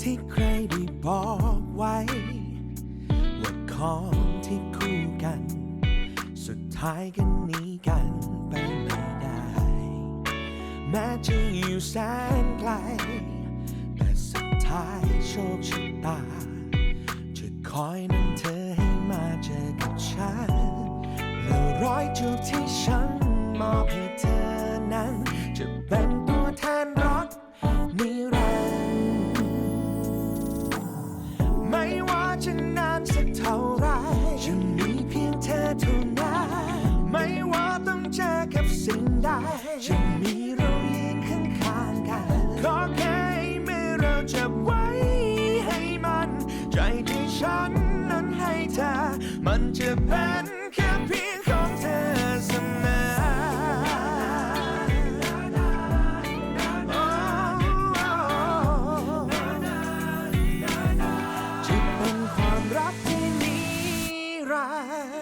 ที่ใครได้บอกไว้ ว่าของที่คู่กัน สุดท้ายก็หนีกันไปไม่ได้ แม้จะอยู่แสนไกล แต่สุดท้ายโชคชะตา จะคอยนำเธอให้มาเจอกับฉัน แล้วรอยจูบที่ฉันมอบให้เธอนั้น จะเป็น จะมีเรายืนข้างข้างกันขอแค่มือเราจับไว้ให้มัน ใจที่ฉันนั้นให้เธอ มันจะเป็นแค่เพียงของเธอเสมอจะเป็นความรักที่นิรันดร์